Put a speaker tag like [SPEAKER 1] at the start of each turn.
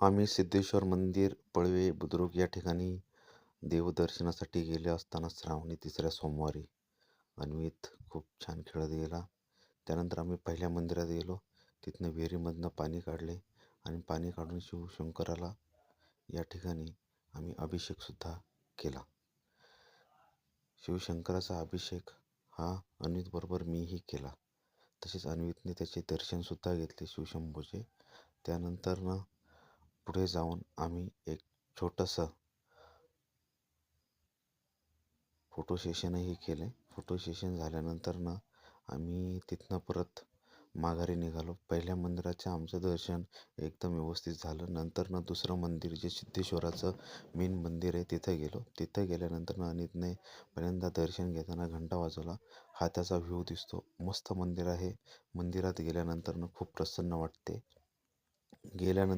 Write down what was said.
[SPEAKER 1] आम्ही सिद्धेश्वर मंदिर पळवे बुद्रुक या ठिकाणी देवदर्शनासाठी गेले असताना श्रावणी तिसऱ्या सोमवारी. अन्वित खूप छान खेळत गेला. त्यानंतर आम्ही पहिल्या मंदिरात गेलो. तिथनं विहिरीमधनं पाणी काढले आणि पाणी काढून शिवशंकराला या ठिकाणी आम्ही अभिषेकसुद्धा केला. शिवशंकराचा अभिषेक हा अन्वितबरोबर मीही केला. तसेच अन्वितने त्याचे दर्शनसुद्धा घेतले शिवशंभूचे. त्यानंतरनं पुढे जाऊन आम्ही एक छोटंसं फोटो सेशनही केले. फोटो सेशन झाल्यानंतरनं आम्ही तिथनं परत माघारी निघालो. पहिल्या मंदिराचं आमचं दर्शन एकदम व्यवस्थित झालं. नंतरनं दुसरं मंदिर जे सिद्धेश्वराचं मेन मंदिर आहे तिथं गेलो. तिथं गेल्यानंतरनं अनितने पहिल्यांदा दर्शन घेताना घंटा वाजवला. हा त्याचा व्ह्यू दिसतो. मस्त मंदिर आहे. मंदिरात गेल्यानंतरनं खूप प्रसन्न वाटते. गेल्यानंतर